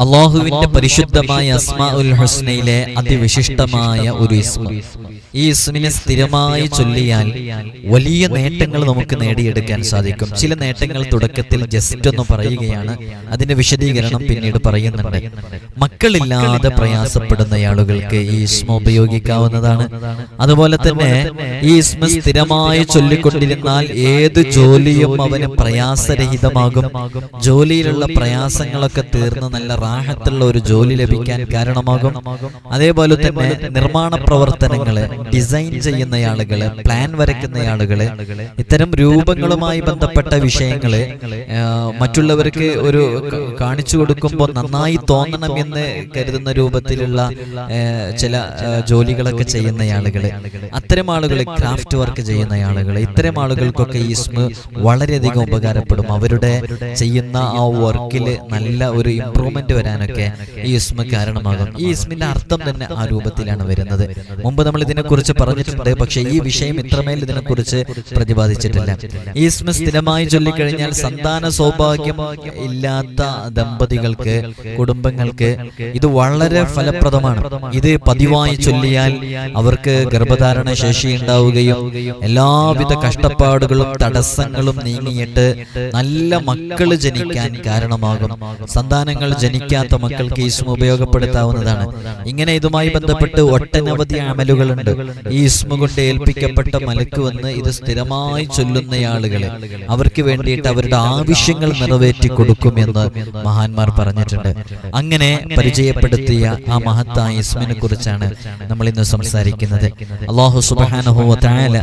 അള്ളാഹുവിന്റെ പരിശുദ്ധമായ അസ്മാ ഉൽ ഹുസ്നയിലെ അതിവിശിഷ്ടമായ ഒരു ഇസ്മ. ഈ ഇസ്മിനെ സ്ഥിരമായി ചൊല്ലിയാൽ വലിയ നേട്ടങ്ങൾ നമുക്ക് നേടിയെടുക്കാൻ സാധിക്കും. ചില നേട്ടങ്ങൾ തുടക്കത്തിൽ ജസ്റ്റ് ഒന്ന് പറയുകയാണ്. അതിന്റെ വിശദീകരണം പിന്നീട് പറയുന്നുണ്ട്. മക്കളില്ലാതെ പ്രയാസപ്പെടുന്ന ആളുകൾക്ക് ഈ ഇസ്മ ഉപയോഗിക്കാവുന്നതാണ്. അതുപോലെ തന്നെ ഈ ഇസ്മ സ്ഥിരമായി ചൊല്ലിക്കൊണ്ടിരുന്നാൽ ഏത് ജോലിയും അവന് പ്രയാസരഹിതമാകും. ജോലിയിലുള്ള പ്രയാസങ്ങളൊക്കെ തീർന്ന് നല്ല റാഹത്തുള്ള ഒരു ജോലി ലഭിക്കാൻ കാരണമാകും. അതേപോലെ തന്നെ നിർമ്മാണ പ്രവർത്തനങ്ങൾ ഡിസൈൻ ചെയ്യുന്ന ആളുകൾ പ്ലാൻ വരയ്ക്കുന്ന ആളുകൾ ഇത്തരം രൂപങ്ങളുമായി ബന്ധപ്പെട്ട വിഷയങ്ങൾ മറ്റുള്ളവർക്ക് ഒരു കാണിച്ചു കൊടുക്കുമ്പോൾ നന്നായി തോന്നണം എന്ന് കരുതുന്ന രൂപത്തിലുള്ള ചില ജോലികളൊക്കെ ചെയ്യുന്ന ആളുകൾ അത്തരം ആളുകൾ ക്രാഫ്റ്റ് വർക്ക് ചെയ്യുന്ന ആളുകൾ ഇത്തരം ആളുകൾക്കൊക്കെ ഈ സ്മ വളരെയധികം ഉപകാരപ്പെടും. അവരുടെ ചെയ്യുന്ന ആ വർക്കിൽ നല്ല ഒരു ഇമ്പ്രൂവ്മെന്റ് വരാനൊക്കെ ഈ ഇസ്മ കാരണമാകും. ഈ ഇസ്മിന്റെ അർത്ഥം തന്നെ ആ രൂപത്തിലാണ് വരുന്നത്. മുമ്പ് നമ്മൾ ഇതിനെക്കുറിച്ച് പറഞ്ഞിട്ടുണ്ട് പക്ഷേ ഈ വിഷയം ഇത്രമേൽ ഇതിനെക്കുറിച്ച് പ്രതിപാദിച്ചിട്ടില്ല. ഈ ഇസ്മ സ്ഥിരമായി ചൊല്ലിക്കഴിഞ്ഞാൽ സന്താന സൗഭാഗ്യം ഇല്ലാത്ത ദമ്പതികൾക്ക് കുടുംബങ്ങൾക്ക് ഇത് വളരെ ഫലപ്രദമാണ്. ഇത് പതിവായി ചൊല്ലിയാൽ അവർക്ക് ഗർഭധാരണ ശേഷി ഉണ്ടാവുകയും എല്ലാവിധ കഷ്ടപ്പാടുകളും തടസ്സങ്ങളും നീങ്ങിയിട്ട് നല്ല മക്കൾ ജനിക്കാൻ കാരണമാകും. സന്താനങ്ങൾ ജനിക്കാത്ത മക്കൾക്ക് ഇസ്മ ഉപയോഗപ്പെടുത്താവുന്നതാണ്. ഇങ്ങനെ ഇതുമായി ബന്ധപ്പെട്ട് ഒട്ടനവധി അമലുകളുണ്ട് ഈ ഇസ്മ കൊണ്ട് ഏൽപ്പിക്കപ്പെട്ട മലക്ക് വന്ന് ഇത് സ്ഥിരമായി ചൊല്ലുന്ന ആളുകളെ അവർക്ക് വേണ്ടിയിട്ട് അവരുടെ ആവശ്യങ്ങൾ നിറവേറ്റി കൊടുക്കുമെന്ന് മഹാന്മാർ പറഞ്ഞിട്ടുണ്ട്. അങ്ങനെ പരിചയപ്പെടുത്തിയ ആ മഹത്തായ ഇസ്മിനെ കുറിച്ചാണ് നമ്മൾ ഇന്ന് സംസാരിക്കുന്നത്. അള്ളാഹു സുബാനഹുവ തായാല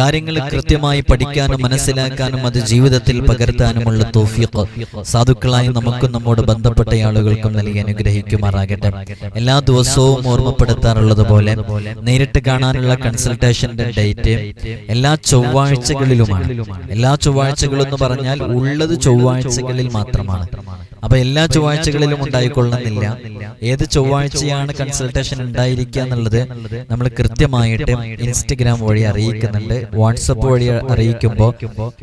കാര്യങ്ങൾ കൃത്യമായി പഠിക്കാനും മനസ്സിലാക്കാനും അത് ജീവിതത്തിൽ പകർത്താനുമുള്ള തോഫിയക്ക് സാധുക്കളായി നമുക്കും നമ്മോട് ബന്ധപ്പെട്ട ആളുകൾക്കും നൽകി അനുഗ്രഹിക്കുമാറാകട്ടെ. എല്ലാ ദിവസവും ഓർമ്മപ്പെടുത്താറുള്ളത് പോലെ നേരിട്ട് കാണാനുള്ള കൺസൾട്ടേഷന്റെ ഡേറ്റ് എല്ലാ ചൊവ്വാഴ്ചകളിലുമാണ്. എല്ലാ ചൊവ്വാഴ്ചകളും എന്ന് പറഞ്ഞാൽ ഉള്ളത് ചൊവ്വാഴ്ചകളിൽ മാത്രമാണ്. അപ്പൊ എല്ലാ ചൊവ്വാഴ്ചകളിലും ഉണ്ടായിക്കൊള്ളണമെന്നില്ല ഏത് ചൊവ്വാഴ്ചയാണ് കൺസൾട്ടേഷൻ ഉണ്ടായിരിക്കുക എന്നുള്ളത് നമ്മൾ കൃത്യമായിട്ട് ഇൻസ്റ്റഗ്രാം വഴി അറിയിക്കുന്നുണ്ട്. വാട്സപ്പ് വഴി അറിയിക്കുമ്പോൾ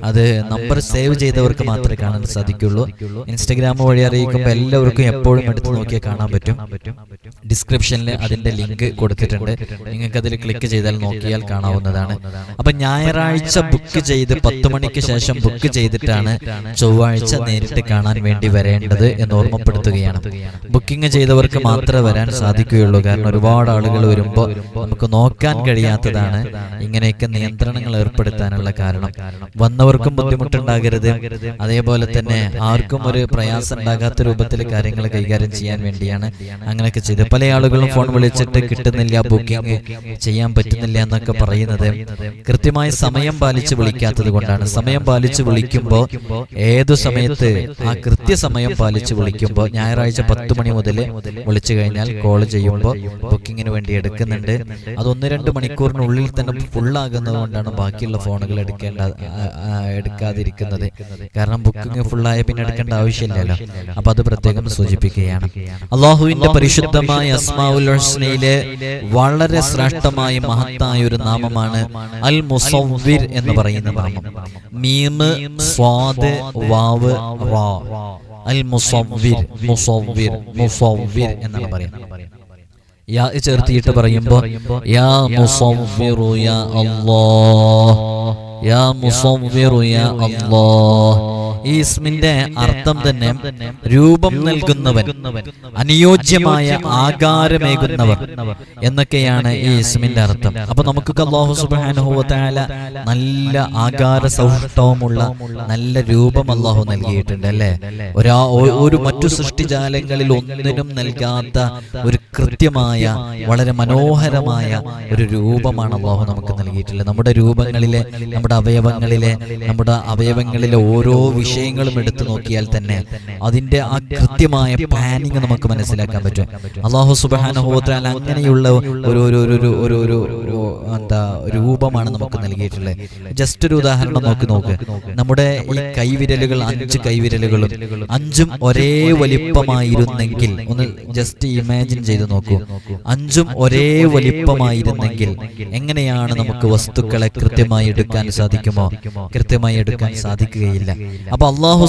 അത് നമ്പർ സേവ് ചെയ്തവർക്ക് മാത്രമേ കാണാൻ സാധിക്കുള്ളൂ. ഇൻസ്റ്റഗ്രാം വഴി അറിയിക്കുമ്പോൾ എല്ലാവർക്കും എപ്പോഴും എടുത്ത് നോക്കിയാൽ കാണാൻ പറ്റും. ഡിസ്ക്രിപ്ഷനിൽ അതിന്റെ ലിങ്ക് കൊടുത്തിട്ടുണ്ട്. നിങ്ങൾക്ക് അതിൽ ക്ലിക്ക് ചെയ്താൽ നോക്കിയാൽ കാണാവുന്നതാണ്. അപ്പൊ ഞായറാഴ്ച ബുക്ക് ചെയ്ത് പത്ത് മണിക്ക് ശേഷം ബുക്ക് ചെയ്തിട്ടാണ് ചൊവ്വാഴ്ച നേരിട്ട് കാണാൻ വേണ്ടി വരേണ്ടത് എന്ന് ഓർമ്മപ്പെടുത്തുകയാണ്. ബുക്കിംഗ് ചെയ്തവർക്ക് മാത്രമേ വരാൻ സാധിക്കുകയുള്ളൂ. കാരണം ഒരുപാട് ആളുകൾ വരുമ്പോൾ നമുക്ക് നോക്കാൻ കഴിയാത്തതാണ് ഇങ്ങനെയൊക്കെ നിയന്ത്രണങ്ങൾ ഏർപ്പെടുത്താനുള്ള കാരണം. വന്നവർക്കും ബുദ്ധിമുട്ടുണ്ടാകരുത്. അതേപോലെ തന്നെ ആർക്കും ഒരു പ്രയാസം ഉണ്ടാകാത്ത രൂപത്തിൽ കാര്യങ്ങൾ കൈകാര്യം ചെയ്യാൻ വേണ്ടിയാണ് അങ്ങനെയൊക്കെ ചെയ്ത് പല ആളുകളും ഫോൺ വിളിച്ചിട്ട് കിട്ടുന്നില്ല ബുക്കിംഗ് ചെയ്യാൻ പറ്റുന്നില്ല എന്നൊക്കെ പറയുന്നത് കൃത്യമായ സമയം പാലിച്ച് വിളിക്കാത്തത് കൊണ്ടാണ്. സമയം പാലിച്ച് വിളിക്കുമ്പോൾ ഏതു സമയത്ത് ആ കൃത്യസമയം പാലിച്ച് വിളിക്കുമ്പോൾ ഞായറാഴ്ച പത്ത് മണി മുതൽ വിളിച്ചു കഴിഞ്ഞാൽ കോൾ ചെയ്യുമ്പോൾ ബുക്കിങ്ങിന് വേണ്ടി എടുക്കുന്നുണ്ട്. അത് ഒന്ന് രണ്ട് മണിക്കൂറിനുള്ളിൽ തന്നെ ഫുള്ളാകുന്നത് കൊണ്ടാണ് ബാക്കിയുള്ള ഫോണുകൾ എടുക്കേണ്ട എടുക്കാതിരിക്കുന്നത്. കാരണം ബുക്കിംഗ് ഫുള്ളായ പിന്നെ എടുക്കേണ്ട ആവശ്യമില്ലല്ലോ അപ്പൊ അത് പ്രത്യേകം സൂചിപ്പിക്കുകയാണ്. അള്ളാഹുവിന്റെ പരിശുദ്ധമായ അസ്മാഉൽ ഹുസ്നയിലെ വളരെ ശ്രേഷ്ഠമായ മഹത്തായ ഒരു നാമമാണ് അൽ മുസവ്വിർ എന്ന് പറയുന്ന നാമം. മീമ് സ്വാദ് വാവ് റാ. അൽ മുസവ്വിർ മുസവ്വിർ മുസവ്വിർ എന്നാണ് പറയുന്നത്. യാ ചേർത്തിയിട്ട് പറയുമ്പോ യാ മുസവ്വിറു യാ അല്ലാഹ്. യാ മുസവ്വിറു യാ അല്ലാഹ്. ഈ ഇസ്മിന്റെ അർത്ഥം തന്നെ രൂപം നൽകുന്നവൻ അനുയോജ്യമായ ആകാരമേകുന്നവർ എന്നൊക്കെയാണ് ഈ ഇസ്മിന്റെ അർത്ഥം. അപ്പൊ നമുക്കൊക്കെ അള്ളാഹു സുബാനുഭവത്തായ നല്ല ആകാര സൗഷ്ടവുമുള്ള നല്ല രൂപം അള്ളാഹു നൽകിയിട്ടുണ്ട് അല്ലെ? ഒരാ ഒരു മറ്റു സൃഷ്ടിജാലങ്ങളിൽ ഒന്നിനും നൽകാത്ത ഒരു കൃത്യമായ വളരെ മനോഹരമായ ഒരു രൂപമാണ് അള്ളാഹു നമുക്ക് നൽകിയിട്ടുള്ളത്. നമ്മുടെ രൂപങ്ങളിലെ നമ്മുടെ അവയവങ്ങളിലെ നമ്മുടെ അവയവങ്ങളിലെ ഓരോ വിഷയങ്ങളും എടുത്തു നോക്കിയാൽ തന്നെ അതിന്റെ ആ കൃത്യമായ പ്ലാനിങ് നമുക്ക് മനസ്സിലാക്കാൻ പറ്റും അള്ളാഹു സുബാനുഭവത്താൽ അങ്ങനെയുള്ള ഒരു ഒരു ഒരു ഒരു ഒരു ഒരു ഒരു എന്താ രൂപമാണ് നമുക്ക് നൽകിയിട്ടുള്ളത് ജസ്റ്റ് ഒരു ഉദാഹരണം നോക്കി നോക്ക് നമ്മുടെ ഈ കൈവിരലുകൾ അഞ്ച് കൈവിരലുകളും അഞ്ചും ഒരേ വലിപ്പമായിരുന്നെങ്കിൽ ഒന്ന് ജസ്റ്റ് ഇമാജിൻ ചെയ്ത് നോക്കൂ അഞ്ചും ഒരേ വലിപ്പമായിരുന്നെങ്കിൽ എങ്ങനെയാണ് നമുക്ക് വസ്തുക്കളെ കൃത്യമായി എടുക്കാൻ സാധിക്കുമോ കൃത്യമായി എടുക്കാൻ സാധിക്കുകയില്ല അപ്പൊ അള്ളാഹു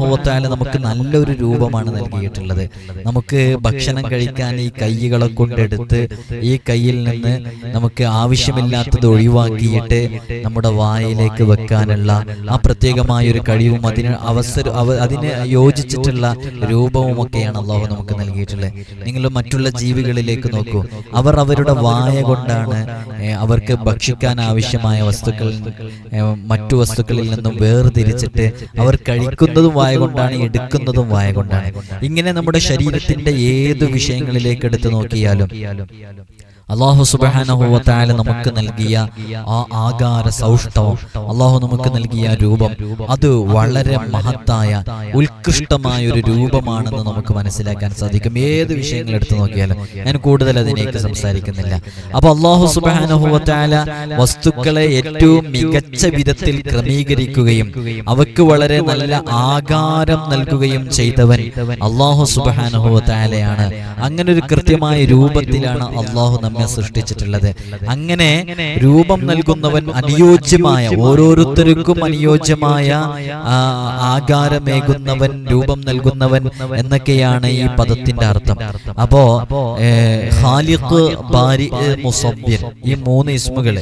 ഹോത്താൽ നമുക്ക് നല്ലൊരു രൂപമാണ് നൽകിയിട്ടുള്ളത്. നമുക്ക് ഭക്ഷണം കഴിക്കാൻ ഈ കൈകളെ കൊണ്ടെടുത്ത് ഈ കയ്യിൽ നിന്ന് നമുക്ക് ആവശ്യമില്ലാത്തത് ഒഴിവാക്കിയിട്ട് നമ്മുടെ വായിലേക്ക് വെക്കാനുള്ള ആ പ്രത്യേകമായ ഒരു കഴിവും അതിന് അവസരം അവ- അതിന് യോജിച്ചിട്ടുള്ള രൂപവും ഒക്കെയാണ് അള്ളാഹു നമുക്ക് നൽകിയിട്ടുള്ളത്. നിങ്ങൾ മറ്റുള്ള ജീവികളിലേക്ക് നോക്കൂ. അവർ അവരുടെ വായ കൊണ്ടാണ് അവർക്ക് ഭക്ഷിക്കാൻ ആവശ്യമായ വസ്തുക്കൾ മറ്റു വസ്തുക്കളിൽ നിന്നും വേർതിരിച്ചിട്ട് അവർ കഴിക്കുന്നതും വായ കൊണ്ടാണ് എടുക്കുന്നതും വായ കൊണ്ടാണ്. ഇങ്ങനെ നമ്മുടെ ശരീരത്തിന്റെ ഏത് വിഷയങ്ങളിലേക്ക് എടുത്തു നോക്കിയാലും അള്ളാഹു സുബാനഹുവത്തായ നമുക്ക് നൽകിയ ആ ആകാര സൗഷ്ടവം അള്ളാഹു നമുക്ക് നൽകിയ രൂപം. അത് വളരെ മഹത്തായ ഉത്കൃഷ്ടമായ ഒരു രൂപമാണെന്ന് നമുക്ക് മനസ്സിലാക്കാൻ സാധിക്കും. ഏത് വിഷയങ്ങൾ എടുത്തു നോക്കിയാലും ഞാൻ കൂടുതൽ അതിനേക്ക് സംസാരിക്കുന്നില്ല. അപ്പൊ അള്ളാഹു സുബാനഹുവത്തായ വസ്തുക്കളെ ഏറ്റവും മികച്ച വിധത്തിൽ ക്രമീകരിക്കുകയും അവക്ക് വളരെ നല്ല ആകാരം നൽകുകയും ചെയ്തവൻ അള്ളാഹു സുബാനഹുവത്തായാലയാണ് അങ്ങനെ ഒരു കൃത്യമായ രൂപത്തിലാണ് അള്ളാഹു നമ്മെ സൃഷ്ടിച്ചിട്ടുള്ളത്. അങ്ങനെ രൂപം നൽകുന്നവൻ അനുയോജ്യമായ ഓരോരുത്തർക്കും അനുയോജ്യമായ ആകാരമേകുന്നവൻ രൂപം നൽകുന്നവൻ എന്നൊക്കെയാണ് ഈ പദത്തിന്റെ അർത്ഥം. അപ്പോ ഖാലിഖ് ബാരി മുസബ്ബിർ ഈ മൂന്ന് ഇസ്മുകൾ